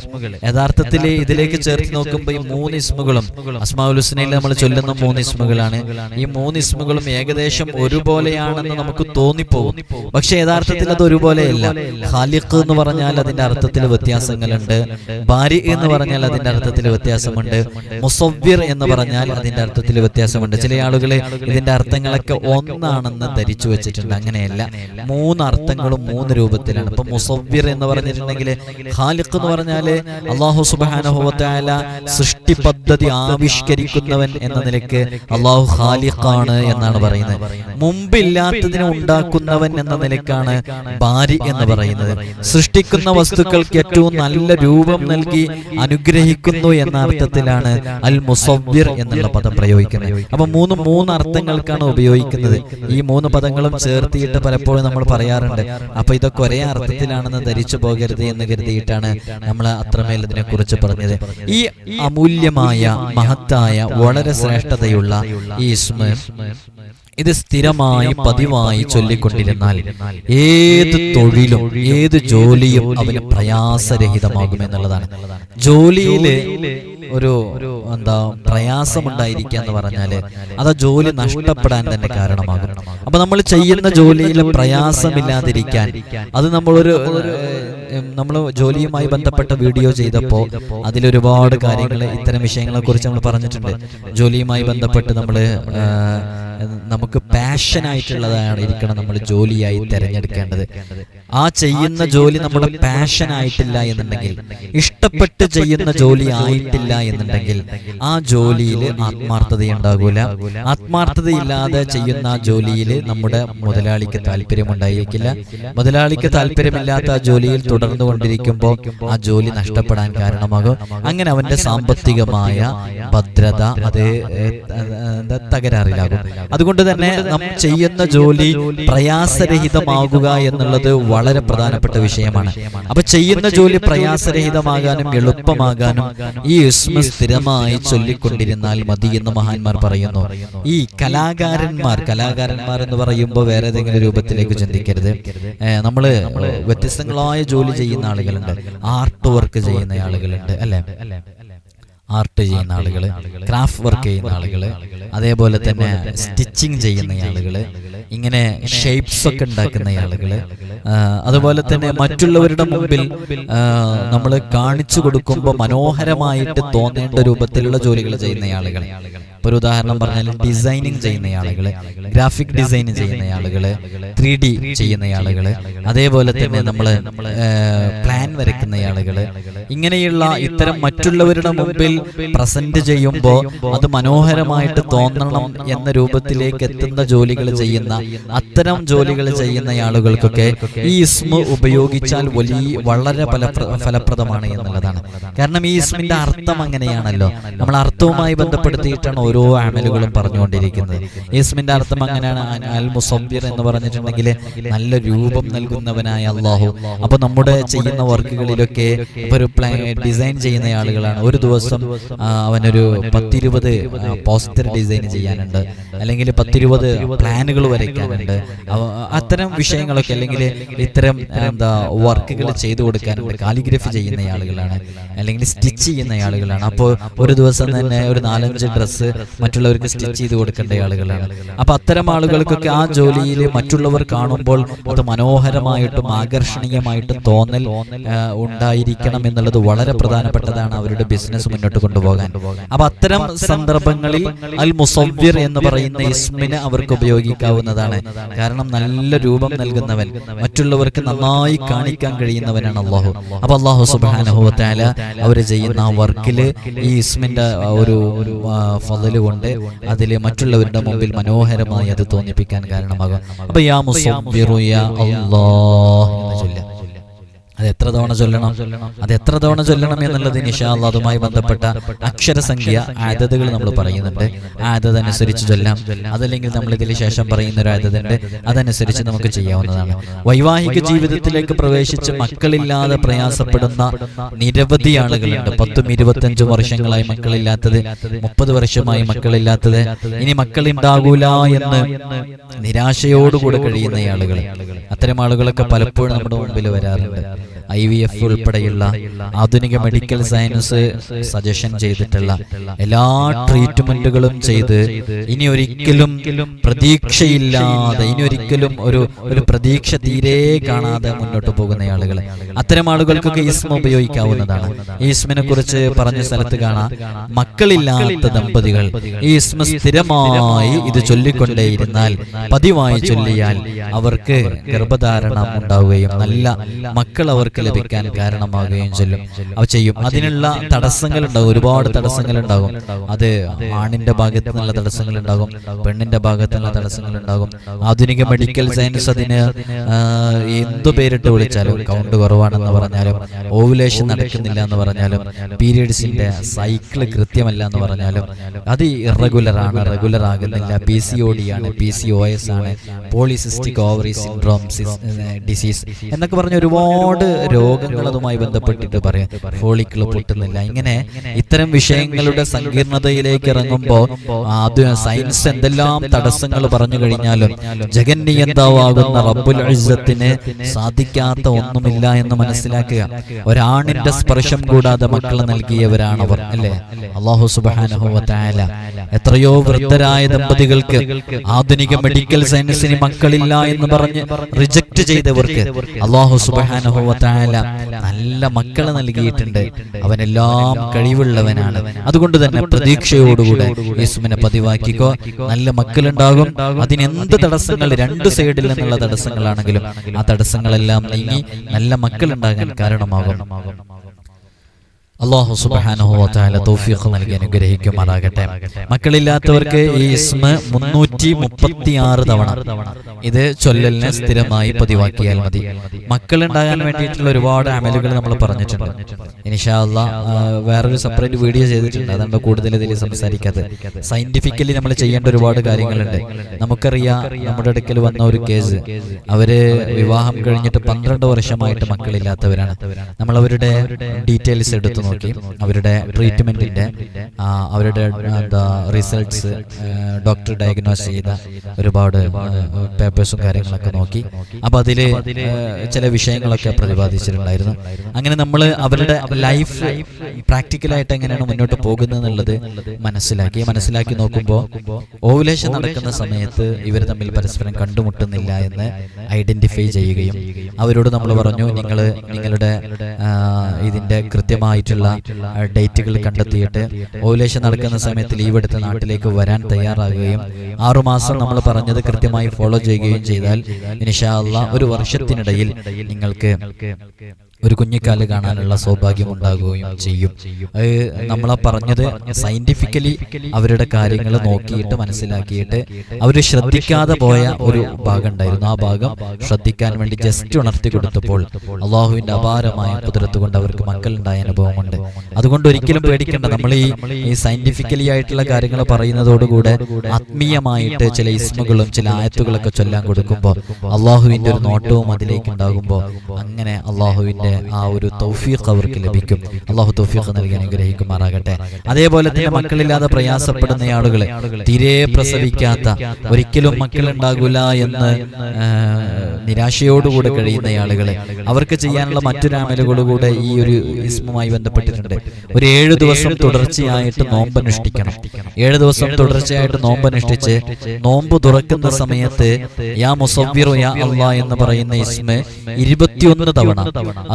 യഥാർത്ഥത്തിൽ ഇതിലേക്ക് ചേർത്ത് നോക്കുമ്പോൾ ഈ മൂന്ന് ഇസ്മുകളും അസ്മാഉൽ ഹുസ്നയിൽ നമ്മൾ ചൊല്ലുന്ന മൂന്ന് ഇസ്മുകളാണ്. ഈ മൂന്ന് ഇസ്മുകളും ഏകദേശം ഒരുപോലെയാണെന്ന് നമുക്ക് തോന്നിപ്പോകും പക്ഷെ യഥാർത്ഥത്തിൽ അത് ഒരുപോലെയല്ല. ഖാലിഖ് എന്ന് പറഞ്ഞാൽ അതിന്റെ അർത്ഥത്തിൽ വ്യത്യാസങ്ങളുണ്ട്. ബാരി എന്ന് പറഞ്ഞാൽ അതിന്റെ അർത്ഥത്തിൽ വ്യത്യാസമുണ്ട്. മുസവ്വിർ എന്ന് പറഞ്ഞാൽ അതിന്റെ അർത്ഥത്തിൽ വ്യത്യാസമുണ്ട്. ചില ആളുകൾ ഇതിന്റെ അർത്ഥങ്ങളൊക്കെ ഒന്നാണെന്ന് ധരിച്ചു വെച്ചിട്ടുണ്ട്. അങ്ങനെയല്ല. മൂന്ന് അർത്ഥങ്ങളും മൂന്ന് രൂപത്തിലാണ്. ഇപ്പൊ മുസവ്വിർ എന്ന് പറഞ്ഞിട്ടുണ്ടെങ്കിൽ ഖാലിഖ് എന്ന് പറഞ്ഞാൽ അള്ളാഹു സുബാനുഭവത്തായ സൃഷ്ടി പദ്ധതി ആവിഷ്കരിക്കുന്നവൻ എന്ന നിലയ്ക്ക് അള്ളാഹു ഖാലിഖാണ് എന്നാണ് പറയുന്നത്. മുമ്പില്ലാത്തതിനെ ഉണ്ടാക്കുന്നവൻ എന്ന നിലയ്ക്കാണ് ബാരി എന്ന് പറയുന്നത്. സൃഷ്ടിക്കുന്ന വസ്തുക്കൾക്ക് ഏറ്റവും നല്ല രൂപം നൽകി അനുഗ്രഹിക്കുന്നു എന്ന അർത്ഥത്തിലാണ് അൽ മുസവ്യർ എന്നുള്ള പദം പ്രയോഗിക്കുന്നത്. അപ്പൊ മൂന്ന് മൂന്ന് അർത്ഥങ്ങൾക്കാണ് ഉപയോഗിക്കുന്നത്. ഈ മൂന്ന് പദങ്ങളും ചേർത്തിയിട്ട് പലപ്പോഴും നമ്മൾ പറയാറുണ്ട്. അപ്പൊ ഇതൊക്കെ ഒരേ അർത്ഥത്തിലാണെന്ന് ധരിച്ചു പോകരുത് എന്ന് കരുതിയിട്ടാണ് നമ്മൾ അത്രമേൽ ഇതിനെ കുറിച്ച് പറഞ്ഞത്. ഈ അമൂല്യമായ മഹത്തായ വളരെ ശ്രേഷ്ഠതയുള്ള ഈ ഇസ്മ ഇത് സ്ഥിരമായി പതിവായി ചൊല്ലിക്കൊണ്ടിരുന്നാൽ ഏത് തൊഴിലും ഏത് ജോലിയും അവന് പ്രയാസരഹിതമാകും എന്നുള്ളതാണ്. ജോലിയിലെ ഒരു എന്താ പ്രയാസം പ്രയാസമുണ്ടായിരിക്കുക എന്ന് പറഞ്ഞാൽ അത് ജോലി നഷ്ടപ്പെടാൻ തന്നെ കാരണമാകും. അപ്പൊ നമ്മൾ ചെയ്യുന്ന ജോലിയിൽ പ്രയാസമില്ലാതിരിക്കാൻ അത് നമ്മളൊരു നമ്മൾ ജോലിയുമായി ബന്ധപ്പെട്ട വീഡിയോ ചെയ്തപ്പോൾ അതിലൊരുപാട് കാര്യങ്ങൾ ഇത്തരം വിഷയങ്ങളെ കുറിച്ച് നമ്മൾ പറഞ്ഞിട്ടുണ്ട്. ജോലിയുമായി ബന്ധപ്പെട്ട് നമ്മൾ നമുക്ക് പാഷനായിട്ടുള്ളതാണ് ഇരിക്കണം നമ്മൾ ജോലിയായി തിരഞ്ഞെടുക്കേണ്ടത്. ആ ചെയ്യുന്ന ജോലി നമ്മുടെ പാഷൻ ആയിട്ടില്ല എന്നുണ്ടെങ്കിൽ ഇഷ്ടപ്പെട്ട് ചെയ്യുന്ന ജോലി ആയിട്ടില്ല എന്നുണ്ടെങ്കിൽ ആ ജോലിയിൽ ആത്മാർത്ഥത ഉണ്ടാകൂല ആത്മാർത്ഥതയില്ലാതെ ചെയ്യുന്ന ആ ജോലിയിൽ നമ്മുടെ മുതലാളിക്ക് താല്പര്യമുണ്ടായിരിക്കില്ല മുതലാളിക്ക് താല്പര്യമില്ലാത്ത ആ ജോലിയിൽ തുടർന്നു കൊണ്ടിരിക്കുമ്പോൾ ആ ജോലി നഷ്ടപ്പെടാൻ കാരണമാകും. അങ്ങനെ അവന്റെ സാമ്പത്തികമായ ഭദ്രത അത് തകരാറിലാകും. അതുകൊണ്ട് തന്നെ നാം ചെയ്യുന്ന ജോലി പ്രയാസരഹിതമാകുക എന്നുള്ളത് വളരെ പ്രധാനപ്പെട്ട വിഷയമാണ്. അപ്പൊ ചെയ്യുന്ന ജോലി പ്രയാസരഹിതമാകാനും എളുപ്പമാകാനും ഈ ഇസ്മ സ്ഥിരമായി ചൊല്ലിക്കൊണ്ടിരുന്നാൽ മതി എന്ന് മഹാന്മാർ പറയുന്നു. ഈ കലാകാരന്മാർ കലാകാരന്മാർ എന്ന് പറയുമ്പോൾ വേറെ ഏതെങ്കിലും രൂപത്തിലേക്ക് ചിന്തിക്കരുത്. നമ്മൾ നമ്മൾ വ്യത്യസ്തങ്ങളായ ജോലി ചെയ്യുന്ന ആളുകളുണ്ട്. ആർട്ട് വർക്ക് ചെയ്യുന്ന ആളുകളുണ്ട് അല്ലെ? ആർട്ട് ചെയ്യുന്ന ആളുകൾ ക്രാഫ്റ്റ് വർക്ക് ചെയ്യുന്ന ആളുകൾ അതേപോലെ തന്നെ സ്റ്റിച്ചിങ് ചെയ്യുന്ന ആളുകൾ ഇങ്ങനെ ഷേപ്സ് ഒക്കെ ഉണ്ടാക്കുന്ന ആളുകൾ. അതുപോലെ തന്നെ മറ്റുള്ളവരുടെ മുമ്പിൽ നമ്മൾ കാണിച്ചു കൊടുക്കുമ്പോൾ മനോഹരമായിട്ട് തോന്നേണ്ട രൂപത്തിലുള്ള ജോലികൾ ചെയ്യുന്ന ആളുകൾ ഇപ്പൊ ഒരു ഉദാഹരണം പറഞ്ഞാൽ ഡിസൈനിങ് ചെയ്യുന്ന ആളുകൾ ഗ്രാഫിക് ഡിസൈൻ ചെയ്യുന്ന ആളുകൾ ത്രീ ഡി ചെയ്യുന്ന ആളുകൾ അതേപോലെ തന്നെ നമ്മൾ പ്ലാൻ വരയ്ക്കുന്ന ആളുകൾ. ഇങ്ങനെയുള്ള ഇത്തരം മറ്റുള്ളവരുടെ മുമ്പിൽ പ്രസന്റ് ചെയ്യുമ്പോൾ അത് മനോഹരമായിട്ട് തോന്നണം എന്ന രൂപത്തിലേക്ക് എത്തുന്ന ജോലികൾ ചെയ്യുന്ന അത്തരം ജോലികൾ ചെയ്യുന്ന ആളുകൾക്കൊക്കെ ഈ ഇസ്മ ഉപയോഗിച്ചാൽ വലിയ വളരെ ഫലപ്ര- ഫലപ്രദമാണ് എന്നുള്ളതാണ്. കാരണം ഈ ഇസ്മിന്റെ അർത്ഥം അങ്ങനെയാണല്ലോ. നമ്മൾ അർത്ഥവുമായി ബന്ധപ്പെടുത്തിയിട്ടാണ് ഓരോ ആമലുകളും പറഞ്ഞുകൊണ്ടിരിക്കുന്നത്. ഇസ്മിന്റെ അർത്ഥം അങ്ങനെയാണ്. അൽ മുസബ്ബിർ എന്ന് പറഞ്ഞിട്ടുണ്ടെങ്കിൽ നല്ല രൂപം നൽകുന്നവനായ അള്ളാഹു. അപ്പൊ നമ്മുടെ ചെയ്യുന്ന വർക്കുകളിലൊക്കെ ഒരു ഡിസൈൻ ചെയ്യുന്ന ആളുകളാണ്. ഒരു ദിവസം അവനൊരു പത്തിരുപത് പോസ്റ്റർ ഡിസൈൻ ചെയ്യാനുണ്ട്. അല്ലെങ്കിൽ പത്തിരുപത് പ്ലാനുകൾ വരയ്ക്കാനുണ്ട്. അത്തരം വിഷയങ്ങളൊക്കെ അല്ലെങ്കിൽ ഇത്തരം എന്താ വർക്കുകൾ ചെയ്തു കൊടുക്കാനുണ്ട് കാലിഗ്രഫി ചെയ്യുന്ന ആളുകളാണ് അല്ലെങ്കിൽ സ്റ്റിച്ച് ചെയ്യുന്ന ആളുകളാണ്. അപ്പോൾ ഒരു ദിവസം തന്നെ ഒരു നാലഞ്ച് ഡ്രസ്സ് മറ്റുള്ളവർക്ക് സ്റ്റിച്ച് ചെയ്ത് കൊടുക്കേണ്ട ആളുകളാണ്. അപ്പൊ അത്തരം ആളുകൾക്കൊക്കെ ആ ജോലിയിൽ മറ്റുള്ളവർ കാണുമ്പോൾ അത് മനോഹരമായിട്ടും ആകർഷണീയമായിട്ടും തോന്നൽ ഉണ്ടായിരിക്കണം എന്നുള്ളത് വളരെ പ്രധാനപ്പെട്ടതാണ് അവരുടെ ബിസിനസ് മുന്നോട്ട് കൊണ്ടുപോകാൻ. അപ്പൊ അത്തരം സന്ദർഭങ്ങളിൽ അൽ മുസവ്യർ എന്ന് പറയുന്ന ഇസ്മിന് അവർക്ക് ഉപയോഗിക്കാവുന്നതാണ് കാരണം നല്ല രൂപം നൽകുന്നവൻ മറ്റുള്ളവർക്ക് നന്നായി കാണിക്കാൻ കഴിയുന്നവനാണ് അള്ളാഹു. അപ്പൊ അള്ളാഹു സുബാനഹുല അവർ ചെയ്യുന്ന ആ വർക്കിൽ ഈ ഇസ്മിന്റെ ഒരു ഫതൽ കൊണ്ട് അതിൽ മറ്റുള്ളവരുടെ മുമ്പിൽ മനോഹരമായി അത് തോന്നിപ്പിക്കാൻ കാരണമാകും. അപ്പൊ യാ മുസ്ലിം ചൊല്ലുക അത് എത്ര തവണ ചൊല്ലണം? അത് എത്ര തവണ ചൊല്ലണം എന്നുള്ളത് നിഷാല്ല അതുമായി ബന്ധപ്പെട്ട അക്ഷരസംഖ്യ ആദതകൾ നമ്മൾ പറയുന്നുണ്ട്. ആദത് അനുസരിച്ച് ചൊല്ലാം. അതല്ലെങ്കിൽ നമ്മൾ ഇതിന് ശേഷം പറയുന്ന ഒരു ആദതുണ്ട് അതനുസരിച്ച് നമുക്ക് ചെയ്യാവുന്നതാണ്. വൈവാഹിക ജീവിതത്തിലേക്ക് പ്രവേശിച്ച് മക്കളില്ലാതെ പ്രയാസപ്പെടുന്ന നിരവധി ആളുകളുണ്ട്. പത്തും ഇരുപത്തഞ്ചും വർഷങ്ങളായി മക്കളില്ലാത്തത് മുപ്പത് വർഷമായി മക്കളില്ലാത്തത് ഇനി മക്കളുണ്ടാകൂല എന്ന് നിരാശയോടുകൂടെ കഴിയുന്ന ആളുകൾ അത്തരം ആളുകളൊക്കെ പലപ്പോഴും നമ്മുടെ മുമ്പിൽ വരാറുണ്ട്. ഐ വി എഫ് ഉൾപ്പെടെയുള്ള ആധുനിക മെഡിക്കൽ സയൻസ് സജഷൻ ചെയ്തിട്ടുള്ള എല്ലാ ട്രീറ്റ്മെന്റുകളും ചെയ്ത് ഇനി ഒരിക്കലും പ്രതീക്ഷയില്ലാതെ ഇനി ഒരിക്കലും ഒരു ഒരു പ്രതീക്ഷ തീരെ കാണാതെ മുന്നോട്ട് പോകുന്ന ആളുകൾ അത്തരം ആളുകൾക്കൊക്കെ ഇസ്മ ഉപയോഗിക്കാവുന്നതാണ്. ഈ ഇസ്മിനെ കുറിച്ച് പറഞ്ഞ സ്ഥലത്ത് കാണാം. മക്കളില്ലാത്ത ദമ്പതികൾ. ഈസ്മ ഇസ്മ സ്ഥിരമായി ഇത് ചൊല്ലിക്കൊണ്ടേയിരുന്നാൽ പതിവായി ചൊല്ലിയാൽ അവർക്ക് ഗർഭധാരണം ഉണ്ടാവുകയും നല്ല മക്കൾ അവർക്ക് ലഭിക്കാൻ കാരണമാകുകയും ചെല്ലും. അവ ചെയ്യും. അതിനുള്ള തടസ്സങ്ങൾ ഉണ്ടാകും ഒരുപാട് തടസ്സങ്ങൾ ഉണ്ടാകും അത് ആണിന്റെ ഭാഗത്ത് നിന്നുള്ള തടസ്സങ്ങൾ ഉണ്ടാകും പെണ്ണിന്റെ ഭാഗത്ത് നിന്നുള്ള തടസ്സങ്ങൾ ഉണ്ടാകും ആധുനിക മെഡിക്കൽ സയൻസ് അതിന് എന്തു പേരിട്ട് വിളിച്ചാലും കൗണ്ട് കുറവാണെന്ന് പറഞ്ഞാലും ഓവുലേഷൻ നടക്കുന്നില്ല എന്ന് പറഞ്ഞാലും പീരീഡ്സിന്റെ സൈക്കിൾ കൃത്യമല്ല എന്ന് പറഞ്ഞാലും അത് ഇറഗുലർ ആണ് റെഗുലർ ആകുന്നില്ല. പി സി ഒ ഡി ആണ്. പി സി ഒ എസ് ആണ് പോളിസിസ്റ്റിക് ഓവറി സിൻഡ്രോം ഡിസീസ് എന്നൊക്കെ പറഞ്ഞ ഒരുപാട് രോഗങ്ങൾ അതുമായി ബന്ധപ്പെട്ടിട്ട് പറയാം. ഫോളിക്കിൾ പൊട്ടുന്നില്ല. ഇങ്ങനെ ഇത്തരം വിഷയങ്ങളുടെ സങ്കീർണതയിലേക്ക് ഇറങ്ങുമ്പോൾ അത് സയൻസ് എന്തെല്ലാം തടസ്സങ്ങൾ പറഞ്ഞു കഴിഞ്ഞാലും ജഗന്നിയന്താവാകുന്ന റബ്ബുൽ ഇസ്സത്തിന് സാധിക്കാത്ത ഒന്നുമില്ല എന്ന് മനസ്സിലാക്കുക. ഒരാണിന്റെ സ്പർശം കൂടാതെ മക്കളെ നൽകിയവരാണ് അവർ അല്ലെ അള്ളാഹു സുബാനുഭവത്തായ എത്രയോ വൃദ്ധരായ ദമ്പതികൾക്ക് ആധുനിക മെഡിക്കൽ സയൻസിന് മക്കളില്ല എന്ന് പറഞ്ഞ് റിജക്ട് ചെയ്തവർക്ക് അള്ളാഹു സുബാനുഭവത്തായ നല്ല മക്കളെ നൽകിയിട്ടുണ്ട്. അവനെല്ലാം കഴിവുള്ളവനാണ്. അതുകൊണ്ട് തന്നെ പ്രതീക്ഷയോടുകൂടെ യേസുവിനെ പതിവാക്കിക്കോ. നല്ല മക്കളുണ്ടാകും. അതിനെന്ത് തടസ്സങ്ങൾ രണ്ട് സൈഡിൽ നിന്നുള്ള തടസ്സങ്ങളാണെങ്കിലും ആ തടസ്സങ്ങളെല്ലാം നീങ്ങി നല്ല മക്കളുണ്ടാകാൻ കാരണമാകും. അള്ളാഹു സുബാനുഹോത്തായ തൗഫീഖ് നൽകി അനുഗ്രഹിക്കുമാറാകട്ടെ. മക്കളില്ലാത്തവർക്ക് ഈ ഇസ്മ മുന്നൂറ്റി മുപ്പത്തി ആറ് തവണ. ഇത് ചൊല്ലലിനെ സ്ഥിരമായി പതിവാക്കിയാൽ മതി. മക്കളുണ്ടാകാൻ വേണ്ടിയിട്ടുള്ള ഒരുപാട് അമലുകൾ നമ്മൾ പറഞ്ഞിട്ടുണ്ട്. ഇനിഷാല്ല വേറൊരു സെപ്പറേറ്റ് വീഡിയോ ചെയ്തിട്ടുണ്ട്. അതുകൊണ്ട് കൂടുതൽ ഇതിൽ സംസാരിക്കാതെ സയന്റിഫിക്കലി നമ്മൾ ചെയ്യേണ്ട ഒരുപാട് കാര്യങ്ങളുണ്ട്. നമുക്കറിയാം നമ്മുടെ അടുക്കൽ വന്ന ഒരു കേസ് അവർ വിവാഹം കഴിഞ്ഞിട്ട് പന്ത്രണ്ട് വർഷമായിട്ട് മക്കളില്ലാത്തവരാണ്. നമ്മൾ അവരുടെ ഡീറ്റെയിൽസ് എടുത്തു നോക്കി. അവരുടെ ട്രീറ്റ്മെന്റിന്റെ അവരുടെ എന്താ റിസൾട്ട്സ് ഡോക്ടർ ഡയഗ്നോസ് ചെയ്ത ഒരുപാട് പേപ്പേഴ്സും കാര്യങ്ങളൊക്കെ നോക്കി. അപ്പൊ അതിൽ ചില വിഷയങ്ങളൊക്കെ പ്രതിപാദിച്ചിട്ടുണ്ടായിരുന്നു. അങ്ങനെ നമ്മൾ അവരുടെ ലൈഫ് പ്രാക്ടിക്കലായിട്ട് എങ്ങനെയാണ് മുന്നോട്ട് പോകുന്നത് എന്നുള്ളത് മനസ്സിലാക്കി. മനസ്സിലാക്കി. നോക്കുമ്പോൾ ഓവുലേഷൻ നടക്കുന്ന സമയത്ത് ഇവർ തമ്മിൽ പരസ്പരം കണ്ടുമുട്ടുന്നില്ല എന്ന് ഐഡന്റിഫൈ ചെയ്യുകയും അവരോട് നമ്മൾ പറഞ്ഞു നിങ്ങൾ നിങ്ങളുടെ ഇതിന്റെ ഇതിന്റെ കൃത്യമായിട്ടുള്ള ഡേറ്റുകൾ കണ്ടെത്തിയിട്ട് ഓവുലേഷൻ നടക്കുന്ന സമയത്ത് ലീവ് എടുത്ത് നാട്ടിലേക്ക് വരാൻ തയ്യാറാകുകയും ആറുമാസം നമ്മൾ പറഞ്ഞത് കൃത്യമായി ഫോളോ ചെയ്യുകയും ചെയ്താൽ അള്ളാ ഒരു വർഷത്തിനിടയിൽ നിങ്ങൾക്ക് ഒരു കുഞ്ഞിക്കാൽ കാണാനുള്ള സൗഭാഗ്യം ഉണ്ടാകുകയും ചെയ്യും. അത് നമ്മളാ പറഞ്ഞത് സയന്റിഫിക്കലി അവരുടെ കാര്യങ്ങൾ നോക്കിയിട്ട് മനസ്സിലാക്കിയിട്ട് അവർ ശ്രദ്ധിക്കാതെ പോയ ഒരു ഭാഗം ഉണ്ടായിരുന്നു. ആ ഭാഗം ശ്രദ്ധിക്കാൻ വേണ്ടി ജസ്റ്റ് ഉണർത്തി കൊടുത്തപ്പോൾ അള്ളാഹുവിന്റെ അപാരമായ കുതിരത്ത് കൊണ്ട് അവർക്ക് മക്കളുണ്ടായ അനുഭവമുണ്ട്. അതുകൊണ്ട് ഒരിക്കലും പേടിക്കേണ്ട. നമ്മൾ ഈ ഈ സയന്റിഫിക്കലി ആയിട്ടുള്ള കാര്യങ്ങൾ പറയുന്നതോടുകൂടെ ആത്മീയമായിട്ട് ചില ഇസ്മുകളും ചില ആയത്തുകളൊക്കെ ചൊല്ലാൻ കൊടുക്കുമ്പോൾ അള്ളാഹുവിന്റെ ഒരു നോട്ടവും അതിലേക്ക് ഉണ്ടാകുമ്പോൾ അങ്ങനെ അള്ളാഹുവിന്റെ ആ ഒരു തൗഫീഖ് അവർക്ക് ലഭിക്കും. അള്ളാഹു തൗഫീഖ് നൽകി അനുഗ്രഹിക്കുമാറാകട്ടെ. അതേപോലെ തന്നെ മക്കളില്ലാതെ പ്രയാസപ്പെടുന്ന ആളുകളെ തീരെ പ്രസവിക്കാത്ത ഒരിക്കലും മക്കളുണ്ടാകില്ല എന്ന് നിരാശയോടുകൂടെ കഴിയുന്ന ആളുകളെ. അവർക്ക് ചെയ്യാനുള്ള മറ്റൊരു അമലുകളുകൂടെ ഈ ഒരു ഇസ്മുമായി ബന്ധപ്പെട്ടിട്ടുണ്ട്. ഒരു ഏഴു ദിവസം തുടർച്ചയായിട്ട് നോമ്പ് അനുഷ്ഠിക്കണം. ഏഴ് ദിവസം തുടർച്ചയായിട്ട് നോമ്പ് അനുഷ്ഠിച്ച് നോമ്പ് തുറക്കുന്ന സമയത്ത് യാ മുസവ്വിറു യാ അള്ളാ എന്ന് പറയുന്ന ഇസ്മ ഇരുപത്തിയൊന്ന് തവണ.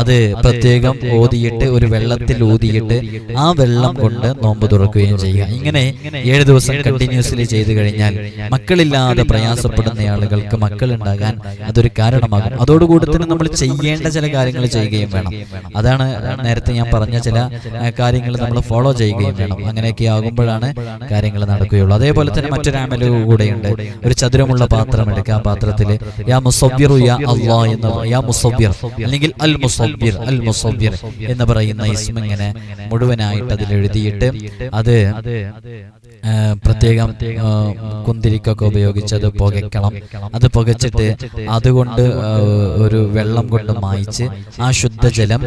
അത് പ്രത്യേകം ഓതിയിട്ട് ഒരു വെള്ളത്തിൽ ഊതിയിട്ട് ആ വെള്ളം കൊണ്ട് നോമ്പ് തുറക്കുകയും ചെയ്യുക. ഇങ്ങനെ ഏഴ് ദിവസം കണ്ടിന്യൂസ്ലി ചെയ്തു കഴിഞ്ഞാൽ മക്കളില്ലാതെ പ്രയാസപ്പെടുന്ന ആളുകൾക്ക് മക്കൾ ഉണ്ടാകാൻ അതൊരു കാരണമാകും. അതോടുകൂടി തന്നെ നമ്മൾ ചെയ്യേണ്ട ചില കാര്യങ്ങൾ ചെയ്യുകയും വേണം. അതാണ് നേരത്തെ ഞാൻ പറഞ്ഞ ചില കാര്യങ്ങൾ നമ്മൾ ഫോളോ ചെയ്യുകയും വേണം. അങ്ങനെയൊക്കെ ആകുമ്പോഴാണ് കാര്യങ്ങൾ നടക്കുകയുള്ളൂ. അതേപോലെ തന്നെ മറ്റൊരു ആമൽ കൂടെയുണ്ട്. ഒരു ചതുരമുള്ള പാത്രം എടുക്കുക ആ പാത്രത്തിൽ യാ മുസവ്വിറു യാ അള്ളാ എന്ന് യാ മുസവ്വിർ. അല്ലെങ്കിൽ അൽ മുസവ്വിർ അൽ മുസവ്വിർ എന്ന് പറയുന്ന ഇസ്മിങ്ങനെ മുഴുവനായിട്ട് അതിൽ എഴുതിയിട്ട് അത് ആ, പ്രത്യേകം കുന്തിരിക്കൊക്കെ ഉപയോഗിച്ച് അത് പുകയ്ക്കണം. അത് പുകച്ചിട്ട് അതുകൊണ്ട് ഒരു വെള്ളം കൊണ്ട് മായിച്ച് ആ ശുദ്ധജലം